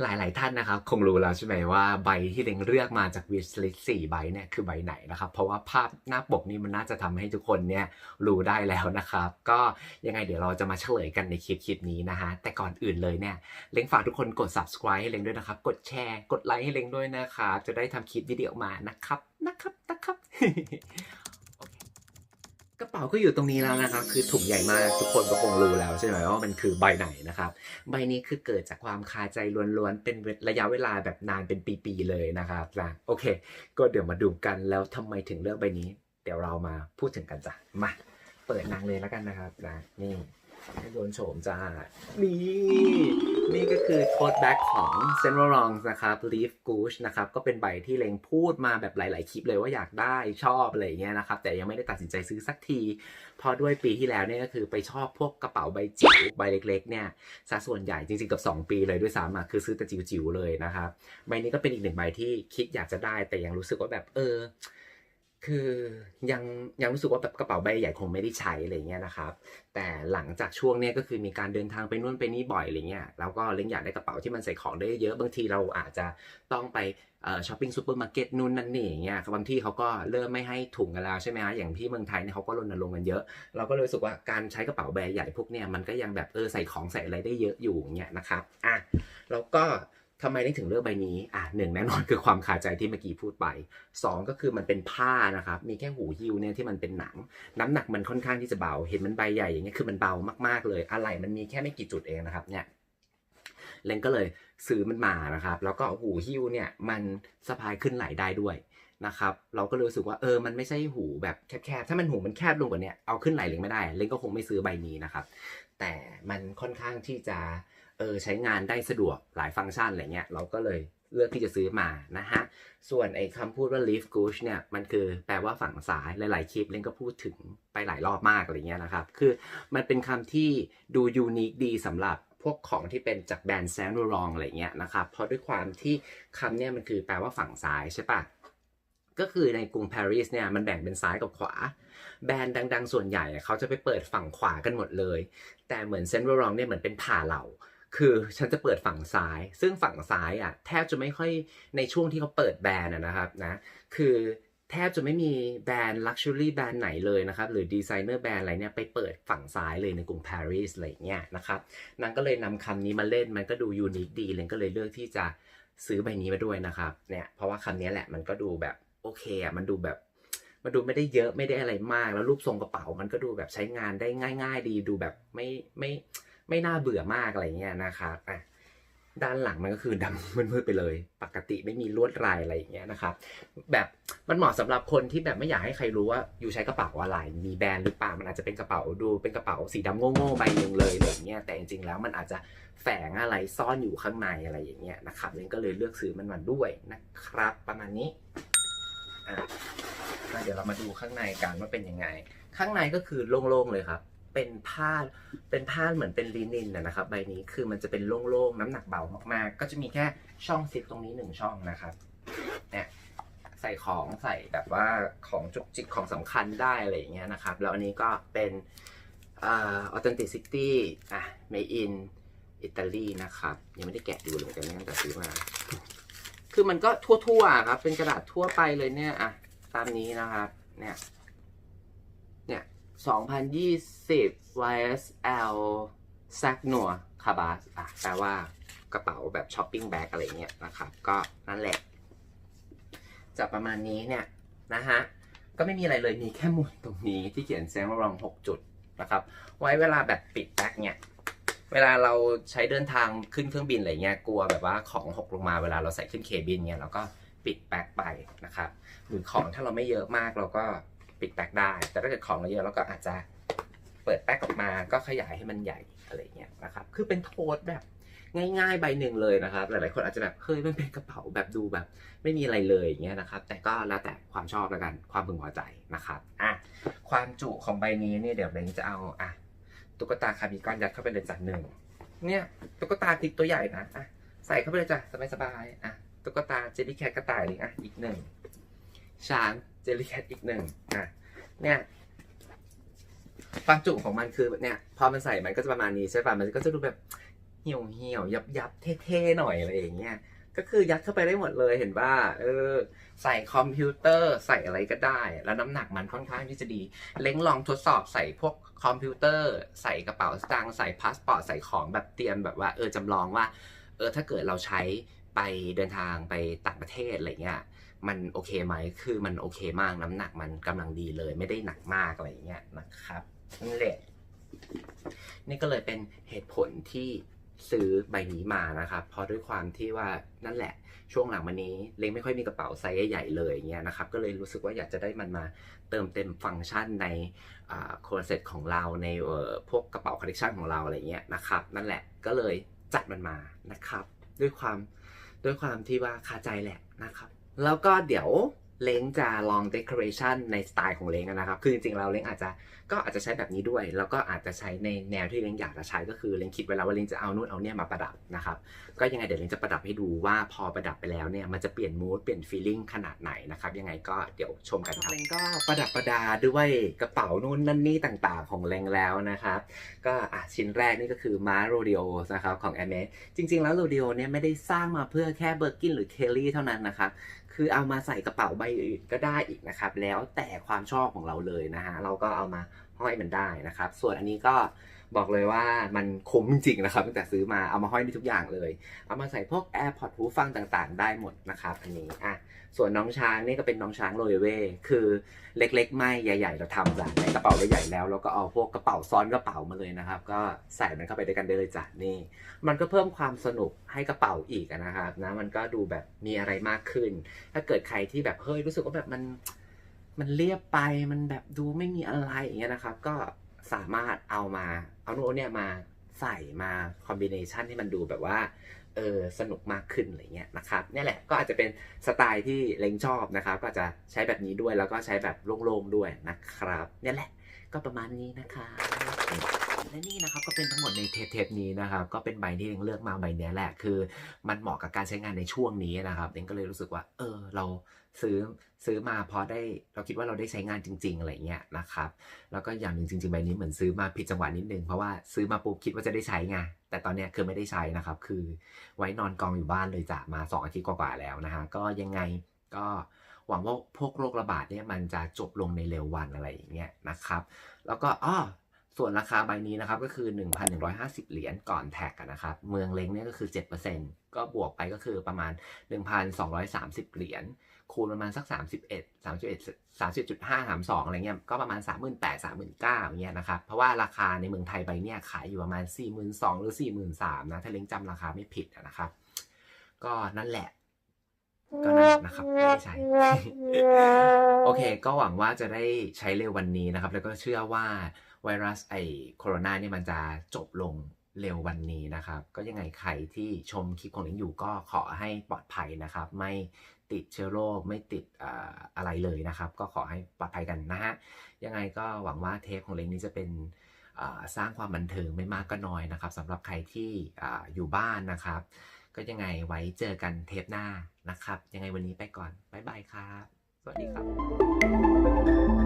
หลายๆท่านนะครับคงรู้แล้วใช่ไหมว่าใบที่เล็งเลือกมาจาก wish list 4ใบเนี่ยคือใบไหนนะครับ เพราะว่าภาพหน้าปกนี้มันน่าจะทำให้ทุกคนเนี่ยรู้ได้แล้วนะครับ ก็ยังไงเดี๋ยวเราจะมาเฉลยกันในคลิปคลิปนี้นะฮะแต่ก่อนอื่นเลยเนี่ยเล้งฝากทุกคนกด subscribe ให้เล้งด้วยนะครับ กดแชร์กดไลค์ให้เล้งด้วยนะครับจะได้ทำคลิปวิดีโออกมานะครับนะครับนะครับ กระเป๋าก็อยู่ตรงนี้แล้วนะครับ คือถุงใหญ่มากทุกคนก็คงรู้แล้วใช่ไหมว่ามันคือใบไหนนะครับ ใบนี้คือเกิดจากความคาใจล้วนๆ เป็นระยะเวลาแบบนานเป็นปีๆเลยนะครับนะโอเค ก็เดี๋ยวมาดูกันแล้วทำไมถึงเลือกใบนี้ เดี๋ยวเรามาพูดถึงกันจ้ะมาเปิดนางเลยแล้วกันนะครับนะนี่ ให้โดนโฉมจ้า นี่ นี่ก็คือโทสแบ็กของ c e n t r a l r o n g นะครับ Leaf Gooch นะครับ ก็เป็นใบที่เลงพูดมาแบบหลาย ๆ คลิปเลยว่าอยากได้ชอบอะไรเงี้ยนะครับ แต่ยังไม่ได้ตัดสินใจซื้อสักทีเพราะด้วยปีที่แล้วเนี่ยก็คือไปชอบพวกกระเป๋าใบจิ๋วใบเล็ก ๆ เนี่ยซะส่วนใหญ่จริง ๆ กับ 2 ปีเลยด้วยซ้ำอะคือซื้อแต่จิ๋ว ๆ เลยนะครับ ใบนี้ก็เป็นอีกหนึ่งใบที่คิดอยากจะได้แต่ยังรู้สึกว่าแบบเออ คือยังยังรู้สึกว่าแบบกระเป๋าใบใหญ่คงไม่ได้ใช้อะไรเงี้ยนะครับ แต่หลังจากช่วงเนี้ยก็คือมีการเดินทางไปนู่นไปนี่บ่อยอะไรเงี้ยแล้วก็เล้งอยากได้กระเป๋าที่มันใส่ของได้เยอะบางทีเราอาจจะต้องไปช้อปปิ้งซูเปอร์มาร์เก็ตนู่นนั่นนี่อย่างเงี้ยบางที่เขาก็เริ่มไม่ให้ถุงกันแล้วใช่ไหมฮะอย่างที่เมืองไทยเนี่ยเขาก็รณรงค์กันเยอะ เราก็เลยรู้สึกว่าการใช้กระเป๋าแบรใหญ่พวกเนี้ยมันก็ยังแบบเออใส่ของใส่อะไรได้เยอะอยู่อย่างเงี้ยนะครับอะแล้วก็ ทำไมถึงเลือกใบนี้อะหนึ่งแน่นอนคือความคาใจที่เมื่อกี้พูดไปสองก็คือมันเป็นผ้านะครับ มีแค่หูหิ้วเนี่ยที่มันเป็นหนัง น้ำหนักมันค่อนข้างที่จะเบา เห็นมันใบใหญ่อย่างเงี้ยคือมันเบามากๆเลย อะไรมันมีแค่ไม่กี่จุดเองนะครับเนี่ยเลนก็เลยซื้อมันมานะครับ แล้วก็หูหิ้วเนี่ยมันสะพายขึ้นไหลได้ด้วยนะครับเราก็เลยรู้สึกว่าเออมันไม่ใช่หูแบบแคบๆ ถ้ามันหูมันแคบลงกว่านี้เอาขึ้นไหลเลงไม่ได้เลนก็คงไม่ซื้อใบนี้นะครับ แต่มันค่อนข้างที่จะ เออใช้งานได้สะดวกหลายฟังก์ชันอะไรเงี้ยเราก็เลยเลือกที่จะซื้อมานะฮะ ส่วนไอ้คำพูดว่า leaf gooch เนี่ย มันคือแปลว่าฝั่งซ้าย หลาย ๆ คลิปเล่นก็พูดถึงไปหลายรอบมากอะไรเงี้ยนะครับ คือมันเป็นคำที่ดูยูนิคดีสำหรับพวกของที่เป็นจากแบรนด์ Saint Laurent อะไรเงี้ยนะครับ เพราะด้วยความที่คำเนี่ยมันคือแปลว่าฝั่งซ้ายใช่ปะก็คือในกรุงปารีสเนี่ยมันแบ่งเป็นซ้ายกับขวา แบรนด์ดัง ๆ ส่วนใหญ่เขาจะไปเปิดฝั่งขวากันหมดเลย แต่เหมือนเซนต์รองเนี่ยเหมือนเป็นผ่าเหล่า คือฉันจะเปิดฝั่งซ้าย ซึ่งฝั่งซ้ายอะแทบจะไม่ค่อยในช่วงที่เขาเปิดแบรนด์นะครับนะคือแทบจะไม่มีแบรนด์ลักชัวรี่แบรนด์ไหนเลยนะครับ หรือดีไซเนอร์แบรนด์อะไรเนี่ยไปเปิดฝั่งซ้ายเลยในกรุงปารีสอะไรเงี้ยนะครับนางก็เลยนำคำนี้มาเล่นมันก็ดูยูนิคดีเลยก็เลยเลือกที่จะซื้อใบนี้มาด้วยนะครับเนี่ยเพราะว่าคำนี้แหละมันก็ดูแบบโอเคอะมันดูแบบมันดูไม่ได้เยอะไม่ได้อะไรมาก แล้วรูปทรงกระเป๋ามันก็ดูแบบใช้งานได้ง่าย ๆ ดีดูแบบไม่ไม่ไไม่น่าเบื่อมากอะไรเงี้ยนะครับอะด้านหลังมันก็คือดำมืดๆไปเลย ปกติไม่มีลวดลายอะไรอย่างเงี้ยนะครับแบบมันเหมาะสำหรับคนที่แบบไม่อยากให้ใครรู้ว่าอยู่ใช้กระเป๋าอะไร มีแบรนด์หรือเปล่ามันอาจจะเป็นกระเป๋าดูเป็นกระเป๋าสีดำโง่ๆใบหนึ่งเลยอะไรอย่างเงี้ยแต่จริงๆแล้วมันอาจจะแฝงอะไรซ่อนอยู่ข้างในอะไรอย่างเงี้ยนะครับเลยก็เลยเลือกซื้อมันมาด้วยนะครับ ประมาณนี้อะเดี๋ยวเรามาดูข้างในกันว่าเป็นยังไง ข้างในก็คือโล่งๆเลยครับ เป็นผ้าเป็นผ้าเหมือนเป็นลินินนะครับ ใบนี้คือมันจะเป็นโล่งๆ น้ำหนักเบามากๆ ก็จะมีแค่ช่องซิปตรงนี้หนึ่งช่องนะครับเนี่ยใส่ของใส่แบบว่าของจุกจิกของสำคัญได้อะไรอย่างเงี้ยนะครับ แล้วอันนี้ก็เป็นอ่า authenticity อะ made in Italy นะครับ ยังไม่ได้แกะดูเลยกันตั้งแต่ซื้อมา คือมันก็ทั่วๆครับ เป็นกระดาษทั่วไปเลยเนี่ยอะตามนี้นะครับเนี่ย 2020 YSL s a c n o r c a b a s อะแปลว่ากระเป๋าแบบช้อปปิ้งแบ็กอะไรเงี้ยนะครับ ก็นั่นแหละ จะประมาณนี้เนี่ยนะฮะ ก็ไม่มีอะไรเลยมีแค่หมุดตรงนี้ที่เขียนแซงว่ารอง 6 จุดนะครับ ไว้เวลาแบบปิดแบ็กเนี่ย เวลาเราใช้เดินทางขึ้นเครื่องบินอะไรเงี้ยกลัวแบบว่าของหกลงมาเวลาเราใส่ขึ้นเคบินเนี่ยเราก็ปิดแบ็กไปนะครับ หรือของถ้าเราไม่เยอะมากเราก็ ปิดแบ็กได้ แต่ถ้าเกิดของเราเยอะเราก็อาจจะเปิดแบ็กออกมาก็ขยายให้มันใหญ่อะไรเงี้ยนะครับ คือเป็นโทสแบบง่ายๆใบหนึ่งเลยนะครับ หลายๆคนอาจจะแบบเฮ้ยมันเป็นกระเป๋าแบบดูแบบ ไม่มีอะไรเลยอย่างเงี้ยนะครับ แต่ก็แล้วแต่ความชอบแล้วกันความพึงพอใจนะครับอะความจุของใบนี้เนี่ยเดี๋ยวเบนจะเอาอะตุ๊กตาคาร์บีก้อนยัดเข้าไปเลยจากหนึ่งเนี่ยตุ๊กตาติ๊กตัวใหญ่นะอะใส่เข้าไปเลยจ้ะสบายๆอะตุ๊กตาเจลลี่แคทกระต่ายนี่อะอีกหนึ่งช้าง เจลลี่แคทอีกหนึ่งอะเนี่ยความจุของมันคือเนี่ยพอมันใส่มันก็จะประมาณนี้ใช่ป่ะมันก็จะดูแบบเหี่ยวเหี่ยวยับยับเท่ๆหน่อยอะไรอย่างเงี้ยก็คือยัดเข้าไปได้หมดเลยเห็นว่าเออใส่คอมพิวเตอร์ใส่อะไรก็ได้ แล้วน้ำหนักมันค่อนข้างที่จะดี เล้งลองทดสอบใส่พวกคอมพิวเตอร์ ใส่กระเป๋าสตางค์ใส่พาสปอร์ตใส่ของแบบเตรียมแบบว่าเออจำลองว่าเออถ้าเกิดเราใช้ไปเดินทางไปต่างประเทศอะไรเงี้ย มันโอเคไหมคือมันโอเคมากน้ำหนักมันกำลังดีเลย ไม่ได้หนักมากอะไรเงี้ยนะครับนั่นแหละนี่ก็เลยเป็นเหตุผลที่ซื้อใบนี้มานะครับเพราะด้วยความที่ว่านั่นแหละ ช่วงหลังมานี้เล้งไม่ค่อยมีกระเป๋าไซส์ใหญ่ๆเลยเงี้ยนะครับ ก็เลยรู้สึกว่าอยากจะได้มันมาเติมเต็มฟังก์ชันในโครเซ็ตของเราในพวกกระเป๋าคอลเลคชันของเราอะไรเงี้ยนะครับนั่นแหละก็เลยจัดมันมานะครับ ด้วยความด้วยความที่ว่าคาใจแหละนะครับ แล้วก็เดี๋ยว เล้งจะลอง decoration ในสไตล์ของเล้งนะครับ คือจริงๆแล้วเล้งอาจจะก็อาจจะใช้แบบนี้ด้วย แล้วก็อาจจะใช้ในแนวที่เล้งอยากจะใช้ก็คือเล้งคิดไว้แล้วว่าเล้งจะเอานู่นเอาเนี่ยมาประดับนะครับ ก็ยังไงเดี๋ยวเล้งจะประดับให้ดูว่าพอประดับไปแล้วเนี่ยมันจะเปลี่ยนมูดเปลี่ยนฟีลลิ่งขนาดไหนนะครับ ยังไงก็เดี๋ยวชมกันครับเล้งก็ประดับประดาด้วยกระเป๋านู่นนั่นนี่ต่างๆ ของเล้งแล้วนะครับ ก็อะชิ้นแรกนี่ก็คือม้าโรดิโอนะครับของ a m อ s จริง ๆ แล้วโรดิโอเนี่ยไม่ได้สร้างมาเพื่อแค่เบอร์กินหรือเคลลี่เท่านั้นนะครับคือเอามาใส่กระเป๋าใบอื่นก็ได้อีกนะครับ แล้วแต่ความชอบของเราเลยนะฮะเราก็เอามาห้อยมันได้นะครับ ส่วนอันนี้ก็ บอกเลยว่ามันคุ้มจริงๆนะครับตั้งแต่ซื้อมาเอามาห้อยได้ทุกอย่างเลย เอามาใส่พวก AirPods หูฟังต่างๆ ได้หมดนะครับอันนี้อะส่วนน้องช้างนี่ก็เป็นน้องช้างโรยเว่คือเล็กๆ ไม่ใหญ่ๆ เราทำจากในกระเป๋าใหญ่แล้วเราก็เอาพวกกระเป๋าซ้อนกระเป๋ามาเลยนะครับ ก็ใส่มันเข้าไปด้วยกันได้เลยจ้ะนี่ มันก็เพิ่มความสนุกให้กระเป๋าอีกนะครับนะมันก็ดูแบบมีอะไรมากขึ้น ถ้าเกิดใครที่แบบเฮ้ยรู้สึกว่าแบบมันมันเรียบไปมันแบบดูไม่มีอะไรอย่างเงี้ยนะครับ ก็สามารถเอามา เอาโน้ตเนี่ยมาใส่มาคอมบิเนชันที่มันดูแบบว่าเออสนุกมากขึ้นอะไรเงี้ยนะครับเนี่ยแหละก็อาจจะเป็นสไตล์ที่เล้งชอบนะครับ ก็จจะใช้แบบนี้ด้วยแล้วก็ใช้แบบโล่งๆด้วยนะครับเนี่ยแหละก็ประมาณนี้นะคะและนี่นะครับก็เป็นทั้งหมดในเทปเทปนี้นะครับก็เป็นใบที่เล้งเลือกมาใบนี้แหละคือ มันเหมาะกับการใช้งานในช่วงนี้นะครับเล้งก็เลยรู้สึกว่า เออเรา ซื้อซื้อมาพราะได้เราคิดว่าเราได้ใช้งานจริง ๆ อะไรเงี้ยนะครับ แล้วก็อย่างหนึ่งจริงๆใบนี้เหมือนซื้อมาผิดจังหวะนิดนึงเพราะว่าซื้อมาปุ๊บคิดว่าจะได้ใช้ไงแต่ตอนเนี้ยคือไม่ได้ใช้นะครับ คือไว้นอนกองอยู่บ้านเลยจะมาสองอาทิตย์กว่าๆแล้วนะฮะก็ยังไงก็หวังว่าพวกโรคระบาดเนี่ยมันจะจบลงในเร็ววันอะไรอย่างเงี้ยนะครับ แล้วก็อ้อส่วนราคาใบนี้นะครับก็คือ 1,150 เหรียญก่อนแท็กนะครับ เมืองเล้งเนี่ยก็คือ 7%ก็บวกไปก็คือประมาณ 1,230 เหรียญ คูณประมาณสัก 31 31 30.5 32อะไรเงี้ยก็ประมาณ 38,000 39,000อย่างเงี้ยนะครับเพราะว่าราคาในเมืองไทยใบเนี่ยขายอยู่ประมาณ 42,000หรือ 43,000นะถ้าเล้งจำราคาไม่ผิดนะครับ ก็นั่นแหละก็นั่นนะครับไม่ได้ใช้โอเค ก็หวังว่าจะได้ใช้เร็ววันนี้นะครับ แล้วก็เชื่อว่าไวรัสไอโคโรนาเนี่ยมันจะจบลงเร็ววันนี้นะครับ ก็ยังไงใครที่ชมคลิปของลิงอยู่ก็ขอให้ปลอดภัยนะครับ ไม่ ติดเชื้อโรคไม่ติดอะไรเลยนะครับ ก็ขอให้ปลอดภัยกันนะฮะยังไงก็หวังว่าเทปของเล็งนี้จะเป็นสร้างความบันเทิงไม่มากก็น้อยนะครับสำหรับใครที่อ่าอยู่บ้านนะครับ ก็ยังไงไว้เจอกันเทปหน้านะครับ ยังไงวันนี้ไปก่อน บ๊ายบายครับ สวัสดีครับ